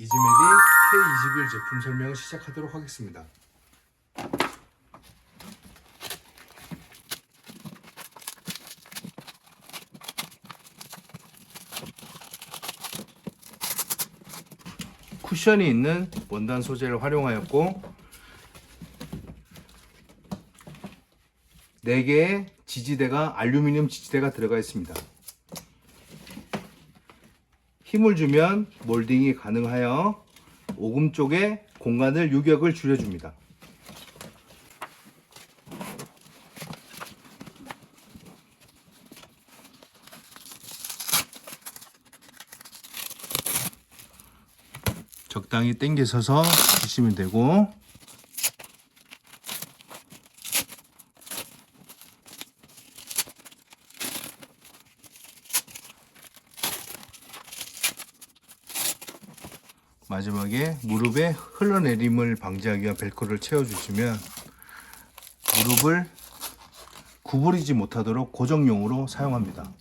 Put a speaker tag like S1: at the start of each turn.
S1: 이지메디 K21 제품 설명을 시작하도록 하겠습니다. 쿠션이 있는 원단 소재를 활용하였고 4개의 지지대가 알루미늄 지지대가 들어가 있습니다. 힘을 주면 몰딩이 가능하여 오금 쪽에 공간을 유격을 줄여줍니다. 적당히 당겨 서서 주시면 되고 마지막에 무릎에 흘러내림을 방지하기 위한 벨크로를 채워주시면 무릎을 구부리지 못하도록 고정용으로 사용합니다.